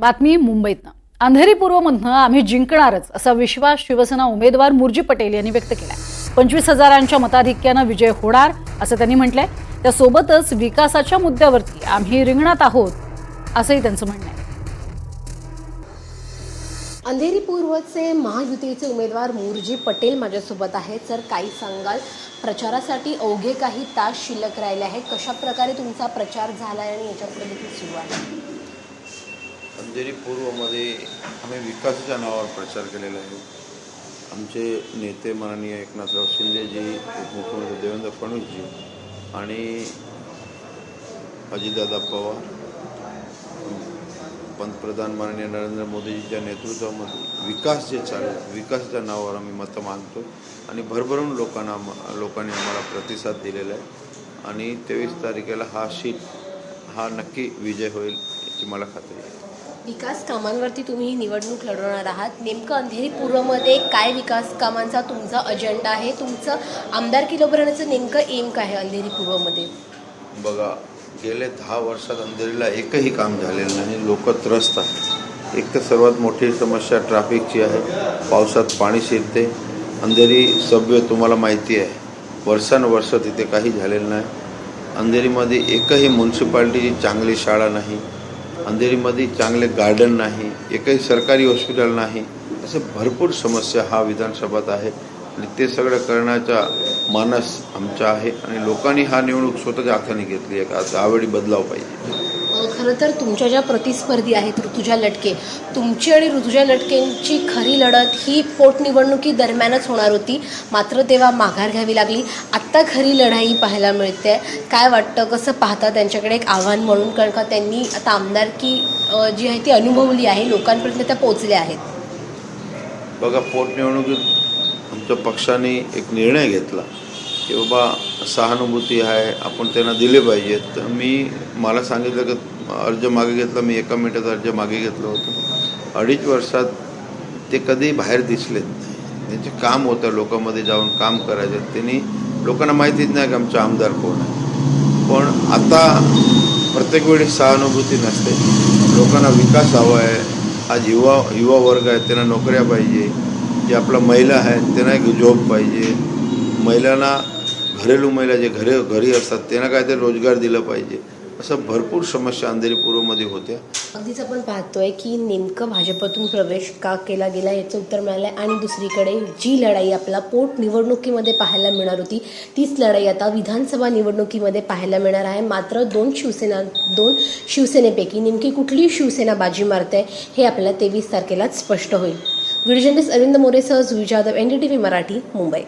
बातमी मुंबईतनं. अंधेरी पूर्वमधनं आम्ही जिंकणारच असा विश्वास शिवसेना उमेदवार मुरजी पटेल यांनी व्यक्त केलाय. पंचवीस हजारांच्या मताधिक्यानं विजय होणार असं त्यांनी म्हटलंय. त्यासोबतच विकासाच्या मुद्द्यावरती आम्ही रिंगणात आहोत असंही त्यांचं म्हणणं आहे अंधेरी पूर्वचे महायुतीचे उमेदवार मोरजी पटेल माझ्यासोबत आहेत. सर काही सांगाल? प्रचारासाठी अवघे काही तास शिल्लक राहिले आहेत. कशा प्रकारे तुमचा प्रचार झाला आहे आणि याच्यापुढे देखील सुरू आहे? अंधेरी पूर्वमध्ये आम्ही विकासाच्या नावावर प्रचार केलेला आहे. आमचे नेते माननीय एकनाथराव शिंदेजी उपमुख्यमंत्री देवेंद्र फडणवीसजी आणि अजितदादा पवार पंतप्रधान माननीय नरेंद्र मोदीजीच्या नेतृत्वामध्ये विकास जे चालू आहे विकासाच्या नावावर आम्ही मतं मानतो आणि भरभरून लोकांना लोकांनी आम्हाला प्रतिसाद दिलेला आहे. आणि तेवीस तारखेला हा शीट हा नक्की विजय होईल याची मला खात्री आहे. विकास कामांवरती तुम्ही ही निवडणूक लढवणार आहात. नेमकं अंधेरी पूर्वमध्ये काय विकास कामांचा तुमचा अजेंडा आहे? तुमचं आमदारकी भरण्याचं नेमकं एम काय आहे अंधेरी पूर्वमध्ये बघा गेले दहा वर्षात अंधेरीला एकही काम झालेलं नाही. लोक त्रस्त आहेत. एक तर सर्वात मोठी समस्या ट्रॅफिकची आहे. पावसात पाणी शिरते. अंधेरी सभ्य तुम्हाला माहिती आहे. वर्षानुवर्ष तिथे काही झालेलं नाही. अंधेरीमध्ये एकही म्युन्सिपाल्टीची चांगली शाळा नाही. अंधेरीमध्ये चांगले गार्डन नाही एकही सरकारी हॉस्पिटल नाही असे भरपूर समस्या हा विधानसभात आहे. आणि ते सगळं करण्याचा मानस आमचा आहे. आणि लोकांनी हा निवडणूक स्वतःच्या हाताने घेतली आहे. का त्यावेळी बदलाव पाहिजे. खरं तर तुमच्या ज्या प्रतिस्पर्धी आहेत ऋतुजा लटके तुमची आणि ऋतुजा लटकेंची खरी लढत ही पोटनिवडणुकीदरम्यानच होणार होती. मात्र तेव्हा माघार घ्यावी लागली. आत्ता खरी लढाई पाहायला मिळते. काय वाटतं? कसं पाहता त्यांच्याकडे एक आव्हान म्हणून? कारण का त्यांनी आता आमदारकी जी आहे ती अनुभवली आहे. लोकांपर्यंत त्या पोचल्या आहेत. बघा पोटनिवडणुकीत आमच्या पक्षाने एक निर्णय घेतला की बाबा सहानुभूती आहे आपण त्यांना दिले पाहिजेत. तर मी मला सांगितलं की अर्ज मागे घेतला मी एका मिनिटात अर्ज मागे घेतलं होतं. अडीच वर्षात ते कधी बाहेर दिसलेत नाही. त्यांचे काम होतं लोकांमध्ये जाऊन काम करायचं. त्यांनी लोकांना माहितीच नाही की आमचा आमदार कोण आहे. पण आता प्रत्येक वेळी सहानुभूती नसते. लोकांना विकास हवा आहे. आज युवा युवा वर्ग आहे त्यांना नोकऱ्या पाहिजे. जे आपला महिला आहेत त्यांना एक जॉब पाहिजे. महिलांना घरेलू महिला जे घरे घरी असतात त्यांना काहीतरी रोजगार दिलं पाहिजे. असं भरपूर समस्या अंधेरी पूर्वमध्ये होत्या. अगदीच आपण पाहतोय की नेमकं भाजपतून प्रवेश का केला गेला याचं उत्तर मिळालं आहे आणि दुसरीकडे जी लढाई आपला पोट निवडणुकीमध्ये पाहायला मिळणार होती तीच लढाई आता विधानसभा निवडणुकीमध्ये पाहायला मिळणार आहे. मात्र दोन शिवसेना दोन शिवसेनेपैकी नेमकी कुठली शिवसेना बाजी मारते हे आपल्याला तेवीस तारखेलाच स्पष्ट होईल. Video journalist Arvind मोरेसह Jui Jadhav N D T V Marathi Mumbai.